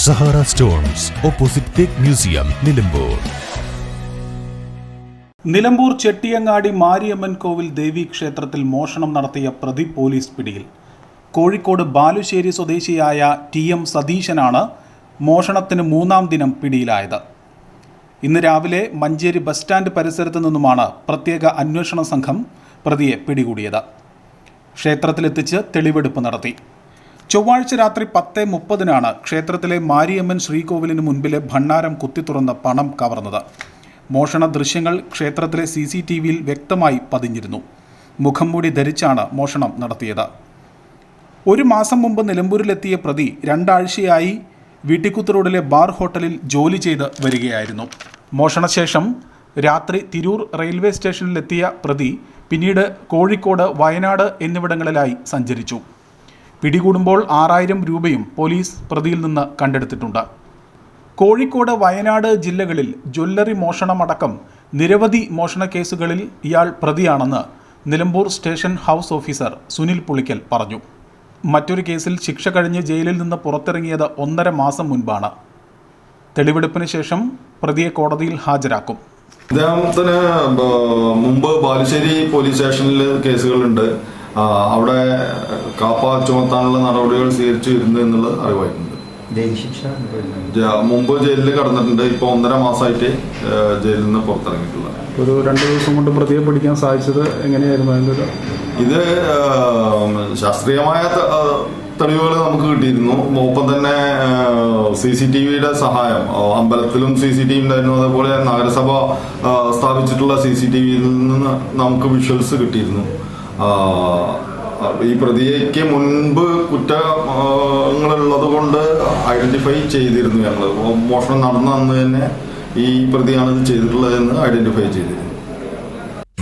Sahara stones opposite teak museum Nilambur. Nilambur Chettiyangadi Mariamman കോവിൽ ദേവി ക്ഷേത്രത്തിൽ മോഷണം നടത്തിയ പ്രതി പോലീസ് പിടിയിൽ. കോഴിക്കോട് ബാലുശ്ശേരി സ്വദേശിയായ ടി എം സതീശനാണ് മോഷണത്തിന് മൂന്നാം ദിനം പിടിയിലായത്. ഇന്ന് രാവിലെ മഞ്ചേരി ബസ് സ്റ്റാൻഡ് പരിസരത്ത് നിന്നുമാണ് പ്രത്യേക അന്വേഷണ സംഘം പ്രതിയെ പിടികൂടിയത്. ക്ഷേത്രത്തിലെത്തിച്ച് തെളിവെടുപ്പ് നടത്തി. ചൊവ്വാഴ്ച രാത്രി പത്ത് മുപ്പതിനാണ് ക്ഷേത്രത്തിലെ മാരിയമ്മൻ ശ്രീകോവിലിന് മുൻപിലെ ഭണ്ണാരം കുത്തിത്തുറന്ന് പണം കവർന്നത്. മോഷണ ദൃശ്യങ്ങൾ ക്ഷേത്രത്തിലെ സി സി ടി വിയിൽ വ്യക്തമായി പതിഞ്ഞിരുന്നു. മുഖം മൂടി ധരിച്ചാണ് മോഷണം നടത്തിയത്. ഒരു മാസം മുമ്പ് നിലമ്പൂരിലെത്തിയ പ്രതി രണ്ടാഴ്ചയായി വീട്ടിക്കുത്ത് റോഡിലെ ബാർ ഹോട്ടലിൽ ജോലി ചെയ്ത് വരികയായിരുന്നു. മോഷണശേഷം രാത്രി തിരൂർ റെയിൽവേ സ്റ്റേഷനിലെത്തിയ പ്രതി പിന്നീട് കോഴിക്കോട് വയനാട് എന്നിവിടങ്ങളിലായി സഞ്ചരിച്ചു. പിടികൂടുമ്പോൾ ആറായിരം രൂപയും പോലീസ് പ്രതിയിൽ നിന്ന് കണ്ടെടുത്തിട്ടുണ്ട്. കോഴിക്കോട് വയനാട് ജില്ലകളിൽ ജ്വല്ലറി മോഷണമടക്കം നിരവധി മോഷണ കേസുകളിൽ ഇയാൾ പ്രതിയാണെന്ന് Nilambur station house officer Sunil Pulikkal പറഞ്ഞു. മറ്റൊരു കേസിൽ ശിക്ഷ കഴിഞ്ഞ് ജയിലിൽ നിന്ന് പുറത്തിറങ്ങിയത് ഒന്നര മാസം മുൻപാണ്. തെളിവെടുപ്പിന് ശേഷം പ്രതിയെ കോടതിയിൽ ഹാജരാക്കും. അദ്ദേഹത്തിന് മുമ്പ് ബാലുശ്ശേരി പോലീസ് സ്റ്റേഷനിൽ കേസുകളുണ്ട്. അവിടെ കാപ്പ ചുമത്താനുള്ള നടപടികൾ സ്വീകരിച്ചു വരുന്നു എന്നുള്ളത് അറിവായിട്ടുണ്ട്. മുമ്പ് ജയിലിൽ കടന്നിട്ടുണ്ട് ഇപ്പൊ ഒന്നര മാസമായിട്ട് ജയിലിൽ നിന്ന് പുറത്തിറങ്ങിയിട്ടുള്ളത് ഒരു രണ്ട് ദിവസം കൊണ്ട് പ്രതിയെ പിടിക്കാൻ സാധിച്ചത് എങ്ങനെയായിരുന്നു അതിന്റെ ഇത് ശാസ്ത്രീയമായ തെളിവുകൾ നമുക്ക് കിട്ടിയിരുന്നു. ഒപ്പം തന്നെ സി സി ടി വിയുടെ സഹായം അമ്പലത്തിലും സി സി ടി വി ഉണ്ടായിരുന്നു. അതേപോലെ നഗരസഭ സ്ഥാപിച്ചിട്ടുള്ള സി സി ടി വിയിൽ നിന്ന് നമുക്ക് വിഷ്വൽസ് കിട്ടിയിരുന്നു. ഈ പ്രതിക്ക് മുൻപ് കുറ്റങ്ങളുള്ളത് കൊണ്ട് ഐഡന്റിഫൈ ചെയ്തിരുന്നു ഞങ്ങൾ മോഷണം നടന്ന അന്ന് തന്നെ ഈ പ്രതിയാണ് ഇത് ചെയ്തിട്ടുള്ളതെന്ന് ഐഡന്റിഫൈ ചെയ്തിരുന്നു.